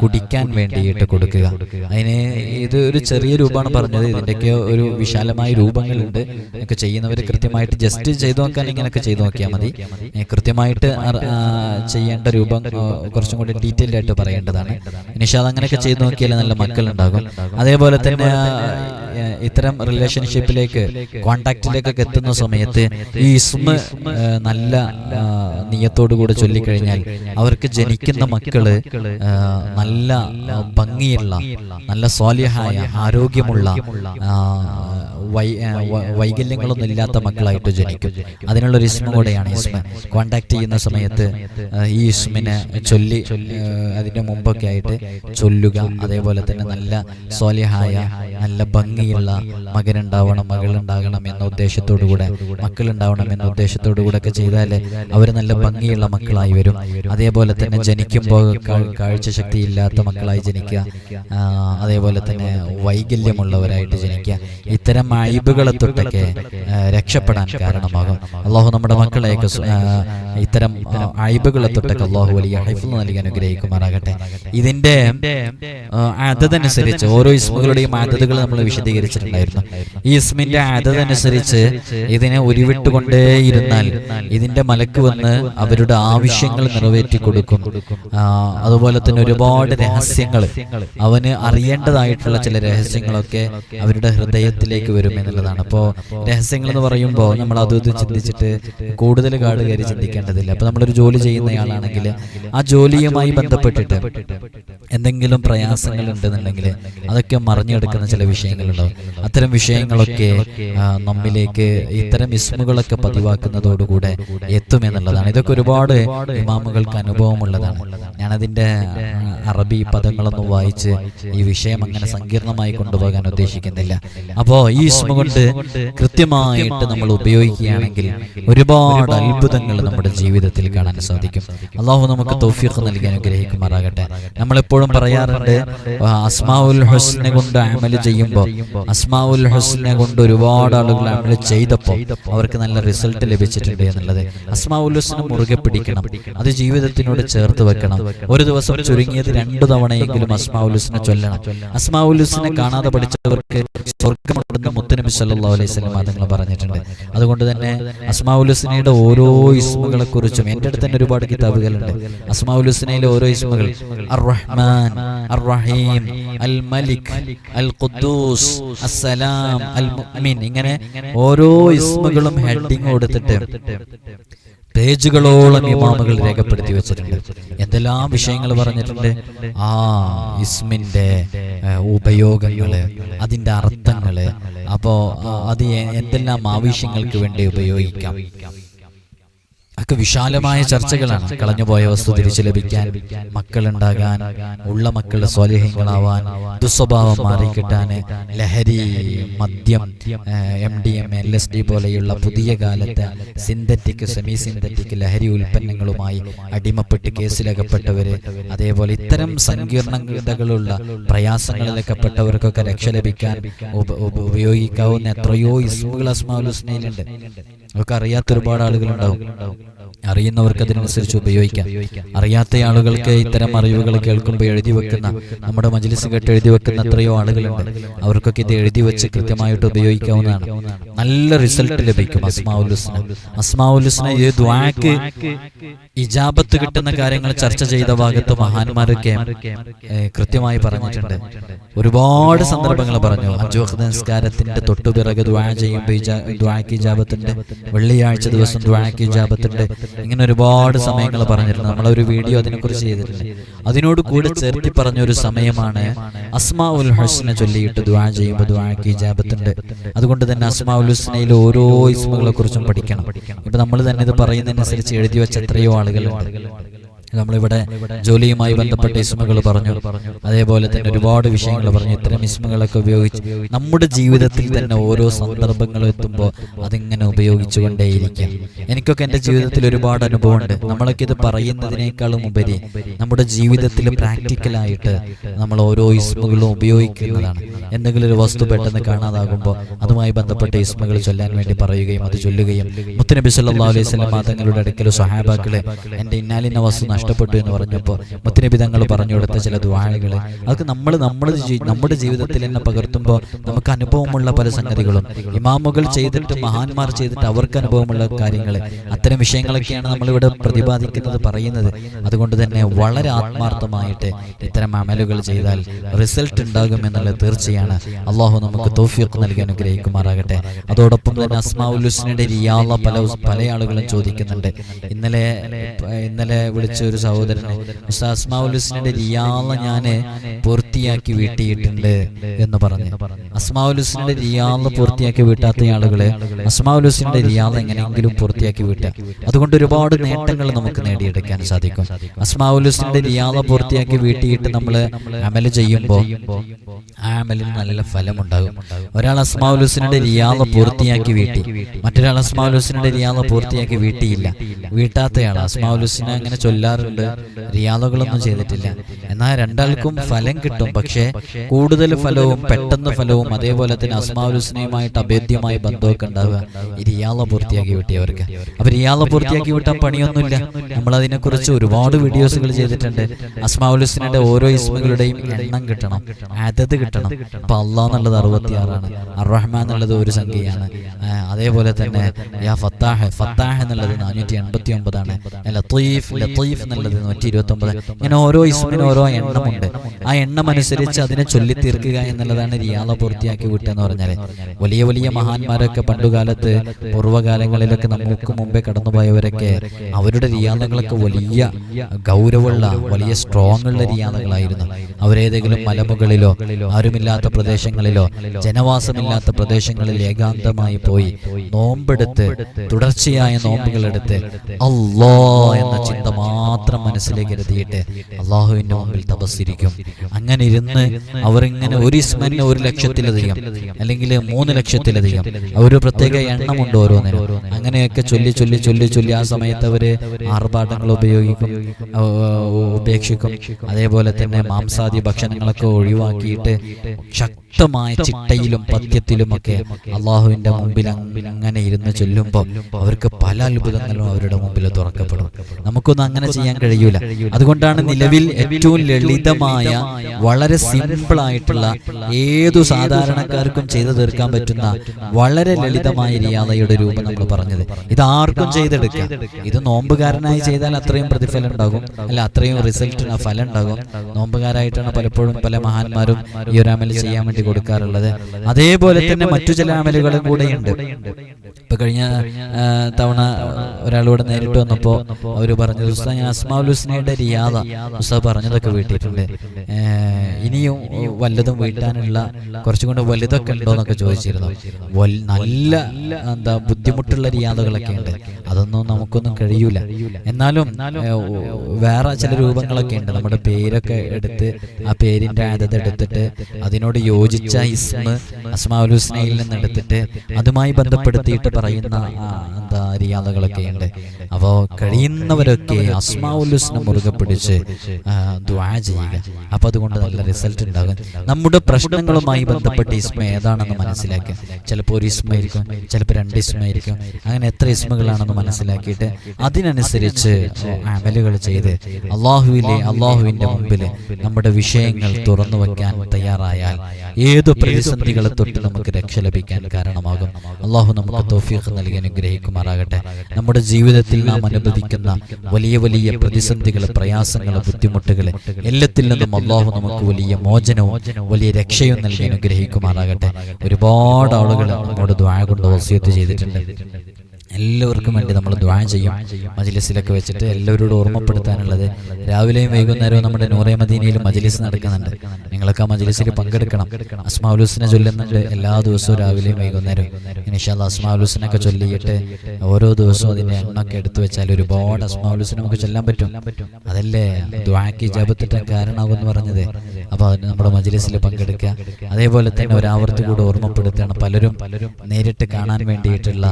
കുടിക്കാൻ വേണ്ടിയിട്ട് കൊടുക്കുക. അതിന് ഇത് ഒരു ചെറിയ രൂപമാണ് പറഞ്ഞത്. ഇതിന്റെയൊക്കെ ഒരു വിശാലമായ രൂപങ്ങളുണ്ട്. ഒക്കെ ചെയ്യുന്നവർ കൃത്യമായിട്ട് ജസ്റ്റ് ചെയ്തു നോക്കാൻ ഇങ്ങനെയൊക്കെ ചെയ്തു നോക്കിയാൽ മതി. കൃത്യമായിട്ട് ചെയ്യേണ്ട രൂപം കുറച്ചും കൂടി ഡീറ്റെയിൽ ആയിട്ട് പറയേണ്ടതാണ്. നിഷാദ് അങ്ങനെയൊക്കെ ചെയ്തു നോക്കിയാൽ നല്ല മക്കളുണ്ടാകും. അതേപോലെ തന്നെ ഇത്തരം റിലേഷൻഷിപ്പിലേക്ക് കോണ്ടാക്റ്റിലേക്കൊക്കെ എത്തുന്ന സമയത്ത് ഈ ഇസ്മ നല്ല നിയത്തോടുകൂടെ കൂടെ ചൊല്ലിക്കഴിഞ്ഞാൽ അവർക്ക് ജനിക്കുന്ന മക്കൾ നല്ല ഭംഗിയുള്ള നല്ല സ്വാലിഹായ ആരോഗ്യമുള്ള വൈകല്യങ്ങളൊന്നും ഇല്ലാത്ത മക്കളായിട്ട് ജനിക്കും. അതിനുള്ള ഒരു ഇസ്മ കൂടെയാണ് ഇസ്മ. കോണ്ടാക്ട് ചെയ്യുന്ന സമയത്ത് ഈ ഇസ്മിനെ ചൊല്ലി അതിന്റെ മുമ്പൊക്കെ ആയിട്ട് ചൊല്ലുക. അതേപോലെ തന്നെ നല്ല സ്വാലിഹായ നല്ല ഭംഗിയുള്ള മകനുണ്ടാവണം മകളുണ്ടാകണം എന്ന ഉദ്ദേശത്തോടു കൂടെ മക്കളുണ്ടാവണം എന്ന ഉദ്ദേശത്തോടു കൂടെ ഒക്കെ ചെയ്താൽ അവർ നല്ല ഭംഗിയുള്ള മക്കളായി വരും. അതേപോലെ തന്നെ ജനിക്കുമ്പോൾ കാഴ്ച ശക്തി ഇല്ലാത്ത മക്കളായി ജനിക്കുക. അതേപോലെ തന്നെ വൈകല്യമുള്ളവരായിട്ട് ജനിക്കുക. ഇത്തരം അഴിബുകളെ തൊട്ടൊക്കെ രക്ഷപ്പെടാൻ കാരണമാകും. അള്ളാഹു നമ്മുടെ മക്കളെയൊക്കെ ഇത്തരം ആ, തൊട്ടൊക്കെ അള്ളാഹു വലിയ ഹൈഫിൽ നൽകി അനുഗ്രഹിക്കുമാറാകട്ടെ. ഇതിന്റെ അതനുസരിച്ച് ഓരോ ഇസ്മുകളുടെയും അതതുകൾ നമ്മൾ വിശദീകരിച്ചിട്ടുണ്ടായിരുന്നു. ഈ ഇസ്മിന്റെ അതതനുസരിച്ച് ഇതിനെ ഉരുവിട്ടുകൊണ്ടേയിരുന്നാൽ ഇതിന്റെ മലക്ക് വന്ന് അവരുടെ ആവശ്യങ്ങൾ നിറവേറ്റി കൊടുക്കും. അതുപോലെ തന്നെ ഒരുപാട് രഹസ്യങ്ങൾ അവന് അറിയേണ്ടതായിട്ടുള്ള ചില രഹസ്യങ്ങളൊക്കെ അവരുടെ ഹൃദയത്തിലേക്ക് വരും എന്നുള്ളതാണ്. അപ്പോൾ രഹസ്യങ്ങൾ എന്ന് പറയുമ്പോൾ നമ്മൾ അത് ഇത് ചിന്തിച്ചിട്ട് കൂടുതൽ കാട് കയറി ചിന്തിക്കേണ്ടതില്ല. അപ്പൊ നമ്മളൊരു ജോലി ചെയ്യുന്നയാളാണെങ്കിൽ ആ ജോലിയുമായി ബന്ധപ്പെട്ടിട്ട് എന്തെങ്കിലും പ്രയാസങ്ങൾ ഉണ്ടെന്നുണ്ടെങ്കിൽ അതൊക്കെ മറിഞ്ഞെടുക്കുന്ന ചില വിഷയങ്ങളുണ്ടാവും അത്തരം വിഷയങ്ങളൊക്കെ നമ്മിലേക്ക് ഇത്തരം ഇസ്മുകളൊക്കെ പതിവാക്കുന്നതോടുകൂടെ എത്തുമെന്നുള്ളതാണ് ഇതൊക്കെ ഒരുപാട് ഇമാമുകൾക്ക് അനുഭവമുള്ളതാണ്. ഞാനതിന്റെ അറബി പദങ്ങളൊന്നും വായിച്ച് ഈ വിഷയം അങ്ങനെ സങ്കീർണമായി കൊണ്ടുപോകാൻ ഉദ്ദേശിക്കുന്നില്ല. അപ്പോൾ ഈ ഇസ്മ കൊണ്ട് കൃത്യമായിട്ട് നമ്മൾ ഉപയോഗിക്കുകയാണെങ്കിൽ ഒരുപാട് അത്ഭുതങ്ങൾ നമ്മുടെ ജീവിതത്തിൽ കാണാൻ സാധിക്കും. അള്ളാഹു നമുക്ക് തൗഫീഖ് നൽകി അനുഗ്രഹിക്കുമാറാകട്ടെ. നമ്മളെപ്പോഴും പറയാറുണ്ട് അസ്മാഉൽ ഹുസ്നെ കൊണ്ട് അമൽ ചെയ്യുമ്പോൾ അസ്മാഉൽ ഹുസ്നെ കൊണ്ട് ഒരുപാട് ആളുകൾ അമൽ ചെയ്തപ്പോൾ അവർക്ക് നല്ല റിസൾട്ട് ലഭിച്ചിട്ടുണ്ട് എന്നുള്ളത്. അസ്മാഉൽ ഹുസ്നെ മുറുകെ പിടിക്കണം. അത് ജീവിതത്തിനോട് ചേർത്ത് വെക്കണം. ഒരു ദിവസം ചുരുങ്ങിയത് രണ്ടു തവണയെങ്കിലും അസ്മാഉൽ ഹുസ്നെ ചൊല്ലണം. അസ്മാഉൽ ഹുസ്നെ കാണാതെ പഠിച്ചവർക്ക് സ്വർഗമുണ്ടെന്ന് മുത്തനബി സല്ലാ അലൈഹി വസല്ലം തങ്ങൾ പറഞ്ഞിട്ടുണ്ട്. അതുകൊണ്ട് തന്നെ അസ്മാഉൽ ഹുസ്നയുടെ ഓരോ ഇസ്മുകളെ കുറിച്ചും എന്റെ അടുത്ത് തന്നെ ഒരുപാട് കിതാബുകളുണ്ട്. അസ്മാഉൽ ഹുസ്നയിലെ ഓരോ ഇസ്മുകൾ അർ റഹ്മാൻ അർ റഹീം അൽ അൽ ഖുദ്ദൂസ് അസ്സലാം അൽ മുഅ്മിൻ ഇങ്ങനെ ഓരോ ഇസ്മുകളും ഹെഡിങ് കൊടുത്തിട്ട് പേജുകളോളം ഇമാമുകൾ രേഖപ്പെടുത്തി വെച്ചിട്ടുണ്ട്. എന്തെല്ലാം വിഷയങ്ങൾ പറഞ്ഞിട്ടുണ്ട്? ആ ഇസ്മിന്റെ ഏഹ്, ഉപയോഗങ്ങൾ അതിന്റെ അർത്ഥങ്ങൾ. അപ്പോ അത് എന്തെല്ലാം ആവശ്യങ്ങൾക്ക് വേണ്ടി ഉപയോഗിക്കാം? ഒക്കെ വിശാലമായ ചർച്ചകളാണ്. കളഞ്ഞുപോയ വസ്തു തിരിച്ചു ലഭിക്കാൻ മക്കളുണ്ടാകാൻ ഉള്ള മക്കളുടെ സ്വാലിഹ്യങ്ങളാവാൻ ദുസ്വഭാവം മാറിക്കിട്ടാൻ ലഹരി മദ്യം M D M L S D പോലെയുള്ള പുതിയ കാലത്തെ സിന്തറ്റിക് സെമി സിന്തറ്റിക് ലഹരി ഉൽപ്പന്നങ്ങളുമായി അടിമപ്പെട്ട് കേസിലകപ്പെട്ടവര് അതേപോലെ ഇത്തരം സങ്കീർണതകളുള്ള പ്രയാസങ്ങളിലകപ്പെട്ടവർക്കൊക്കെ രക്ഷ ലഭിക്കാൻ ഉപ- ഉപ- ഉപയോഗിക്കാവുന്ന എത്രയോ ഇസ്മുകൾ അസ്മാഉൽ അതൊക്കെ അറിയാത്ത ഒരുപാട് ആളുകളുണ്ടാവും. അറിയുന്നവർക്ക് അതിനനുസരിച്ച് ഉപയോഗിക്കാം. അറിയാത്ത ആളുകൾക്ക് ഇത്തരം അറിവുകൾ കേൾക്കുമ്പോൾ എഴുതി വെക്കുന്ന നമ്മുടെ മജ്ലിസ് കേട്ട് എഴുതി വെക്കുന്ന എത്രയോ ആളുകളുണ്ട്. അവർക്കൊക്കെ ഇത് എഴുതി വെച്ച് കൃത്യമായിട്ട് ഉപയോഗിക്കാവുന്നതാണ്. നല്ല റിസൾട്ട് ലഭിക്കും അസ്മാഉലുസ്ന അസ്മാഉലുസ്ന ഈ ദ്വാക്ക് ഇജാബത്ത് കിട്ടുന്ന കാര്യങ്ങൾ ചർച്ച ചെയ്ത ഭാഗത്ത് മഹാന്മാരൊക്കെ കൃത്യമായി പറഞ്ഞിട്ടുണ്ട്. ഒരുപാട് സന്ദർഭങ്ങൾ പറഞ്ഞു. വഖ്ത് നിസ്കാരത്തിന്റെ തൊട്ടുപിറകെ ദ്വാ ചെയ്യുമ്പോൾ ദ്വാക്ക് ഇജാബത്തിന്റെ വെള്ളിയാഴ്ച ദിവസം ദ്വാക്ക് ഇജാബത്തുണ്ട്. ഇങ്ങനെ ഒരുപാട് സമയങ്ങൾ പറഞ്ഞിട്ടുണ്ട് നമ്മളൊരു വീഡിയോ അതിനെക്കുറിച്ച് ചെയ്തിട്ടുണ്ട്. അതിനോട് കൂടി ചേർത്തി പറഞ്ഞ ഒരു സമയമാണ് അസ്മാ ഉൽ ഹസ്നെ ചൊല്ലിയിട്ട് ദ്വാ ചെയ്യുമ്പോൾ ദ്വാക്ക് ഇജാബത്തുണ്ട് അതുകൊണ്ട് തന്നെ അസ്മാ ഉൽ ഹുസ്നയിൽ ഓരോ ഇസ്മുകളെ കുറിച്ചും പഠിക്കണം. ഇപ്പൊ നമ്മൾ തന്നെ ഇത് പറയുന്നതനുസരിച്ച് എഴുതി വെച്ച എത്രയോ ആളുകളുണ്ട്. നമ്മളിവിടെ ജോലിയുമായി ബന്ധപ്പെട്ട ഇസ്മുകൾ പറഞ്ഞു. അതേപോലെ തന്നെ ഒരുപാട് വിഷയങ്ങൾ പറഞ്ഞു. ഇത്തരം ഇസ്മുകളൊക്കെ ഉപയോഗിച്ച് നമ്മുടെ ജീവിതത്തിൽ തന്നെ ഓരോ സന്ദർഭങ്ങളും എത്തുമ്പോൾ അതിങ്ങനെ ഉപയോഗിച്ചുകൊണ്ടേയിരിക്കാം. എനിക്കൊക്കെ എന്റെ ജീവിതത്തിൽ ഒരുപാട് അനുഭവമുണ്ട്. നമ്മളൊക്കെ ഇത് പറയുന്നതിനേക്കാളും ഉപരി നമ്മുടെ ജീവിതത്തിൽ പ്രാക്ടിക്കലായിട്ട് നമ്മൾ ഓരോ ഇസ്മുകളും ഉപയോഗിക്കുന്നതാണ്. എന്തെങ്കിലും ഒരു വസ്തു പെട്ടെന്ന് കാണാതാകുമ്പോൾ അതുമായി ബന്ധപ്പെട്ട ഇസ്മുകൾ ചൊല്ലാൻ വേണ്ടി പറയുകയും അത് ചൊല്ലുകയും മുത്തനബി സല്ലാ അലൈഹി സ്വലം തങ്ങളുടെ അടുക്കൽ സഹാബാക്കളെ എന്റെ ഇന്നാലിന്ന വസ്തു നഷ്ടപ്പെട്ടു എന്ന് പറഞ്ഞപ്പോൾ മുത്തനബി തങ്ങൾ പറഞ്ഞു കൊടുത്ത ചില ദ്വാഴകൾ അതൊക്കെ നമ്മൾ നമ്മുടെ നമ്മുടെ ജീവിതത്തിൽ തന്നെ പകർത്തുമ്പോൾ നമുക്ക് അനുഭവമുള്ള പല സംഗതികളും. ഇമാമുകൾ ചെയ്തിട്ട് മഹാന്മാർ ചെയ്തിട്ട് അവർക്ക് അനുഭവമുള്ള കാര്യങ്ങൾ അത്തരം വിഷയങ്ങളൊക്കെയാണ് നമ്മളിവിടെ പ്രതിപാദിക്കുന്നത് പറയുന്നത്. അതുകൊണ്ട് തന്നെ വളരെ ആത്മാർത്ഥമായിട്ട് ഇത്തരം അമലുകൾ ചെയ്താൽ റിസൾട്ട് ഉണ്ടാകും എന്നുള്ളത് തീർച്ചയാണ്. അള്ളാഹു നമുക്ക് തോഫിയൊക്കെ നൽകി അനുഗ്രഹിക്കുമാറാകട്ടെ. അതോടൊപ്പം തന്നെ അസ്മാഉൽ ഹുസ്നയുടെ റിയാള പല പല ആളുകളും ചോദിക്കുന്നുണ്ട്. ഇന്നലെ ഇന്നലെ വിളിച്ച ഒരു സഹോദരൻ ഹുസ്നയുടെ റിയാള ഞാൻ പൂർത്തിയാക്കി വീട്ടിയിട്ടുണ്ട് എന്ന് പറഞ്ഞു. ഹുസ്നയുടെ റിയാള പൂർത്തിയാക്കി വീട്ടാത്ത ആളുകൾ ഹുസ്നയുടെ റിയാള എങ്ങനെയെങ്കിലും പൂർത്തിയാക്കി വീട്ടുക. അതുകൊണ്ട് ഒരുപാട് നേട്ടങ്ങൾ നമുക്ക് നേടിയെടുക്കാൻ സാധിക്കും. ഹുസ്നയുടെ റിയാള പൂർത്തിയാക്കി വീട്ടിയിട്ട് നമ്മൾ അമൽ ചെയ്യുമ്പോൾ ആ അമലിന് നല്ല ഫലമുണ്ടാകും. ഒരാൾ ഹുസ്നയുടെ റിയാള പൂർത്തിയാക്കി വീട്ടി മറ്റൊരാൾ ഹുസ്നയുടെ റിയാള പൂർത്തിയാക്കി വീട്ടിയില്ല. വീട്ടാത്തയാൾ അസ്മാഉൽ അങ്ങനെ അങ്ങനെ ചൊല്ലാറുണ്ട് റിയാദകളൊന്നും ചെയ്തിട്ടില്ല. എന്നാൽ രണ്ടാൾക്കും ഫലം കിട്ടും. പക്ഷേ കൂടുതൽ ഫലവും പെട്ടെന്ന് ഫലവും അതേപോലെ തന്നെ അസ്മാഉൽ ഹുസ്നയുമായിട്ട് അഭേദ്യമായ ബന്ധമൊക്കെ ഉണ്ടാവുക ഈ റിയാദ പൂർത്തിയാക്കി വിട്ടിയവർക്ക് അപ്പൊ റിയാദ പൂർത്തിയാക്കി വിട്ട പണിയൊന്നുമില്ല. നമ്മൾ അതിനെക്കുറിച്ച് ഒരുപാട് വീഡിയോസുകൾ ചെയ്തിട്ടുണ്ട്. അസ്മാഉൽ ഹുസ്നയുടെ ഓരോ ഇസ്മുകളുടെയും എണ്ണം കിട്ടണം അതത് കിട്ടണം. അപ്പൊ അള്ളാഹ് എന്നുള്ളത് അറുപത്തിയാറാണ്. അറഹ്മാൻ എന്നുള്ളത് ഒരു സംഖ്യയാണ്. അതേപോലെ തന്നെ യാ ഫത്താഹ് ഫത്താഹ് എന്നുള്ളത് നാനൂറ്റി എൺപത്തി ഒമ്പതാണ് ലത്തീഫ് ലത്തീഫ് എന്നുള്ളത് നൂറ്റി ഇരുപത്തി ഒമ്പത് ഇങ്ങനെ ഓരോ ഇസ്മിന് ഓരോ എണ്ണമുണ്ട്. ആ എണ്ണം അനുസരിച്ച് അതിനെ ചൊല്ലി തീർക്കുക എന്നുള്ളതാണ് റിയാള പൂർത്തിയാക്കി വിട്ടെന്ന് പറഞ്ഞാൽ വലിയ വലിയ മഹാന്മാരൊക്കെ പണ്ടുകാലത്ത് പൂർവകാലങ്ങളിലൊക്കെ നമുക്ക് മുമ്പേ കടന്നുപോയവരൊക്കെ അവരുടെ റിയാദകളൊക്കെ വലിയ ഗൗരവമുള്ള വലിയ സ്ട്രോങ് ഉള്ള റിയാദകളായിരുന്നു അവരേതെങ്കിലും മലമുകളിലോ ആരുമില്ലാത്ത പ്രദേശങ്ങളിലോ ജനവാസമില്ലാത്ത പ്രദേശങ്ങളിൽ ഏകാന്തമായി പോയി നോമ്പെടുത്ത് തുടർച്ചയായ നോമ്പുകളെടുത്ത് അല്ലോ എന്ന ചിന്ത മാത്രം മനസ്സിലേക്ക് കരുതിയിട്ട് അള്ളാഹുവിന്റെ മുമ്പിൽ തപസ്സിരിക്കും. അങ്ങനെ ഇരുന്ന് അവരിങ്ങനെ ഒരു ഇസ്മന് ഒരു ലക്ഷത്തിലധികം അല്ലെങ്കിൽ മൂന്ന് ലക്ഷത്തിലധികം ഒരു പ്രത്യേക എണ്ണമുണ്ട് ഓരോന്നിനും. അങ്ങനെയൊക്കെ ചൊല്ലി ചൊല്ലി ചൊല്ലി ചൊല്ലി ആ സമയത്ത് അവർ ആർഭാടങ്ങൾ ഉപയോഗിക്കും ഉപേക്ഷിക്കും. അതേപോലെ തന്നെ മാംസാദി ഭക്ഷണങ്ങളൊക്കെ ഒഴിവാക്കിയിട്ട് ശക്തമായ ചിട്ടയിലും പഥ്യത്തിലുമൊക്കെ അള്ളാഹുവിന്റെ മുമ്പിൽ അങ്ങനെ ഇരുന്ന് ചൊല്ലുമ്പോൾ അവർക്ക് പല അത്ഭുതങ്ങളും അവരുടെ മുമ്പിൽ തുറക്കപ്പെടും. നമുക്കൊന്നും അങ്ങനെ ചെയ്യാൻ കഴിയൂല. അതുകൊണ്ടാണ് നിലവിൽ ഏറ്റവും ലളിതമായ വളരെ സിമ്പിൾ ആയിട്ടുള്ള ഏതു സാധാരണക്കാർക്കും ചെയ്തു തീർക്കാൻ പറ്റുന്ന വളരെ ലളിതമായ റിയാദയുടെ രൂപം നമ്മൾ പറഞ്ഞത്. ഇത് ആർക്കും ചെയ്തെടുക്കാം. ഇത് നോമ്പുകാരനായി ചെയ്താൽ അത്രയും പ്രതിഫലം ഉണ്ടാകും. അല്ല അത്രയും റിസൾട്ട് ഫലം ഉണ്ടാകും. നോമ്പുകാരായിട്ടാണ് പലപ്പോഴും പല മഹാന്മാരും ഈ ഒരു അമൽ ചെയ്യാൻ വേണ്ടി കൊടുക്കാറുള്ളത്. അതേപോലെ തന്നെ മറ്റു ചില അമലുകളും കൂടെയുണ്ട്. ഇപ്പൊ കഴിഞ്ഞ തവണ ഒരാളോട് നേരിട്ട് വന്നപ്പോ അവർ പറഞ്ഞു ഞാൻ അസ്മാഉൽ ഹുസ്നയുടെ റിയാദ ഉസ്താദ് പറഞ്ഞതൊക്കെ വീട്ടിയിട്ടുണ്ട് ഇനിയും വല്ലതും വീട്ടാനുള്ള കുറച്ചും കൂടെ വലുതൊക്കെ ഉണ്ടോ എന്നൊക്കെ ചോദിച്ചിരുന്നു. നല്ല എന്താ ബുദ്ധിമുട്ടുള്ള റിയാദകളൊക്കെ ഉണ്ട്. അതൊന്നും നമുക്കൊന്നും കഴിയൂല. എന്നാലും വേറെ ചില രൂപങ്ങളൊക്കെ ഉണ്ട്. നമ്മുടെ പേരൊക്കെ എടുത്ത് ആ പേരിന്റെ ആദത് എടുത്തിട്ട് അതിനോട് യോജിച്ച ഇസ്മ അസ്മാഉൽ ഹുസ്നയിൽ നിന്ന് എടുത്തിട്ട് അതുമായി ബന്ധപ്പെടുത്തിയിട്ട് പറയുന്ന എന്താ റിയാദകളൊക്കെ ഉണ്ട് അപ്പോൾ കഴിയുന്നവരൊക്കെ അസ്മാവുല്ലുസിനെ മുറുകെ പിടിച്ച് ദ്വാ ചെയ്യുക. അപ്പോൾ അതുകൊണ്ട് നല്ല റിസൾട്ട് ഉണ്ടാകും. നമ്മുടെ പ്രശ്നങ്ങളുമായി ബന്ധപ്പെട്ട് ഇസ്മ ഏതാണെന്ന് മനസ്സിലാക്കുക. ചിലപ്പോൾ ഒരു ഇസ്മ ആയിരിക്കും ചിലപ്പോൾ രണ്ട് ഇസ്മ ആയിരിക്കും. അങ്ങനെ എത്ര ഇസ്മകളാണെന്ന് മനസ്സിലാക്കിയിട്ട് അതിനനുസരിച്ച് അമലുകൾ ചെയ്ത് അള്ളാഹുവിലെ അള്ളാഹുവിന്റെ മുമ്പിൽ നമ്മുടെ വിഷയങ്ങൾ തുറന്നു വയ്ക്കാൻ തയ്യാറായാൽ ഏത് പ്രതിസന്ധികളെ തൊട്ട് നമുക്ക് രക്ഷ ലഭിക്കാൻ കാരണമാകും. അള്ളാഹു നമുക്ക് തോഫീഖ് നൽകി അനുഗ്രഹിക്കുമാറാകട്ടെ നമ്മുടെ ജീവിതത്തിൽ നാം അനുഭവിക്കുന്ന വലിയ വലിയ പ്രതിസന്ധികൾ പ്രയാസങ്ങൾ ബുദ്ധിമുട്ടുകൾ എല്ലാത്തിൽ നിന്നും അള്ളാഹു നമുക്ക് വലിയ മോചനവും വലിയ രക്ഷയും നൽകി അനുഗ്രഹിക്കുമാറാകട്ടെ. ഒരുപാട് ആളുകൾ നമ്മോട് ദ്വായ കൊണ്ട് വസ്യത്ത് ചെയ്തിട്ടുണ്ട്. എല്ലാവർക്കും വേണ്ടി നമ്മൾ ദ്വാ ചെയ്യും. മജിലിസിലൊക്കെ വെച്ചിട്ട് എല്ലാവരോടും ഓർമ്മപ്പെടുത്താനുള്ളത് രാവിലെയും വൈകുന്നേരവും നമ്മുടെ നൂറേ മദീനയിൽ മജിലിസ് നടക്കുന്നുണ്ട്. നിങ്ങളൊക്കെ ആ മജിലിസിൽ പങ്കെടുക്കണം. അസ്മാലുസിനെ ചൊല്ലുന്നുണ്ട് എല്ലാ ദിവസവും രാവിലെയും വൈകുന്നേരവും ഇനിഷാല്ല അസ്മാലുസിനൊക്കെ ചൊല്ലിയിട്ട് ഓരോ ദിവസവും അതിന്റെ എണ്ണൊക്കെ എടുത്തു വെച്ചാൽ ഒരുപാട് അസ്മാലുസിനെ നമുക്ക് ചൊല്ലാൻ പറ്റും. അതല്ലേ ദ്വാക്ക് ഇജാബത്തിട്ട് കാരണമാകുമെന്ന് പറഞ്ഞത്. അപ്പോൾ അതിന് നമ്മുടെ മജിലിസിൽ പങ്കെടുക്കുക. അതേപോലെ തന്നെ ഒരാവർത്തി കൂടെ ഓർമ്മപ്പെടുത്തുകയാണ്. പലരും നേരിട്ട് കാണാൻ വേണ്ടിയിട്ടുള്ള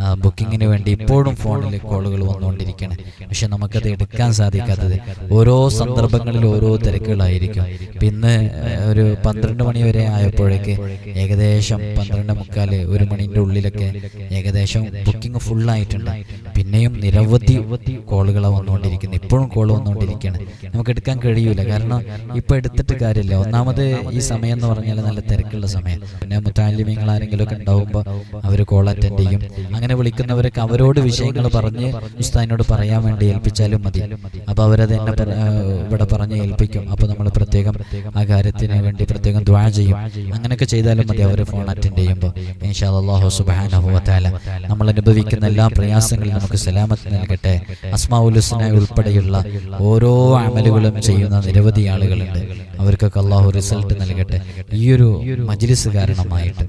ആ, ബുക്കിങ്ങിന് വേണ്ടി ഇപ്പോഴും ഫോണിൽ കോളുകൾ വന്നുകൊണ്ടിരിക്കണം പക്ഷെ നമുക്കത് എടുക്കാൻ സാധിക്കാത്തത് ഓരോ സന്ദർഭങ്ങളിൽ ഓരോ തിരക്കുകളായിരിക്കും. പിന്നെ ഒരു പന്ത്രണ്ട് മണി വരെ ആയപ്പോഴേക്ക് ഏകദേശം പന്ത്രണ്ട് മുക്കാൽ ഒരു മണിന്റെ ഉള്ളിലൊക്കെ ഏകദേശം ബുക്കിംഗ് ഫുൾ ആയിട്ടുണ്ട് പിന്നെയും നിരവധി കോളുകളാണ് വന്നുകൊണ്ടിരിക്കുന്നത്. ഇപ്പോഴും കോൾ വന്നുകൊണ്ടിരിക്കുകയാണ്. നമുക്ക് എടുക്കാൻ കഴിയൂല. കാരണം ഇപ്പൊ എടുത്തിട്ട് കാര്യമില്ല. ഒന്നാമത് ഈ സമയം എന്ന് പറഞ്ഞാൽ നല്ല തിരക്കുള്ള സമയം. പിന്നെ മുത്താലിമ്യങ്ങൾ ആരെങ്കിലും ഒക്കെ ഉണ്ടാവുമ്പോൾ അവർ കോൾ അറ്റൻഡ് ചെയ്യും. അങ്ങനെ വിളിക്കുന്നവരൊക്കെ അവരോട് വിഷയങ്ങൾ പറഞ്ഞ് ഉസ്താദിനോട് പറയാൻ വേണ്ടി ഏൽപ്പിച്ചാലും മതി. അപ്പൊ അവരത് എന്നെ ഇവിടെ പറഞ്ഞ് ഏൽപ്പിക്കും. അപ്പൊ നമ്മൾ പ്രത്യേകം ആ കാര്യത്തിന് വേണ്ടി പ്രത്യേകം ദ്വാ ചെയ്യും. അങ്ങനെയൊക്കെ ചെയ്താലും മതി അവർ ഫോൺ അറ്റൻഡ് ചെയ്യുമ്പോൾ ഇൻഷാ അല്ലാഹു സുബ്ഹാനഹു വ തആല നമ്മൾ അനുഭവിക്കുന്ന എല്ലാ പ്രയാസങ്ങളും നമുക്ക് സലാമത്ത് നൽകട്ടെ. അസ്മാഉൽ ഹുസ്ന ഉൾപ്പെടെയുള്ള ഓരോ അമലുകളും ചെയ്യുന്ന നിരവധി ആളുകളുണ്ട്. അവർക്കൊക്കെ അള്ളാഹു റിസൾട്ട് നൽകട്ടെ. ഈ ഒരു മജ്ലിസ് കാരണമായിട്ട്.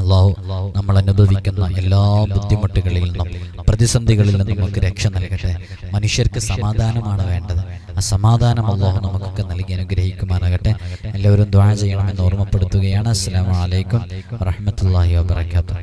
അള്ളാഹു നമ്മൾ അനുഭവിക്കുന്ന എല്ലാ ബുദ്ധിമുട്ടുകളിൽ നിന്നും പ്രതിസന്ധികളിൽ നിന്നും നമുക്ക് രക്ഷ നൽകട്ടെ. മനുഷ്യർക്ക് സമാധാനമാണ് വേണ്ടത്. ആ സമാധാനം അള്ളാഹു നമുക്കൊക്കെ നൽകി അനുഗ്രഹിക്കുമാറാകട്ടെ. എല്ലാവരും ദ്വാ ചെയ്യണമെന്ന് ഓർമ്മപ്പെടുത്തുകയാണ്. അസ്സാം വലൈക്കും വറഹമത്തല്ലാഹി വാബർക്കാത്തു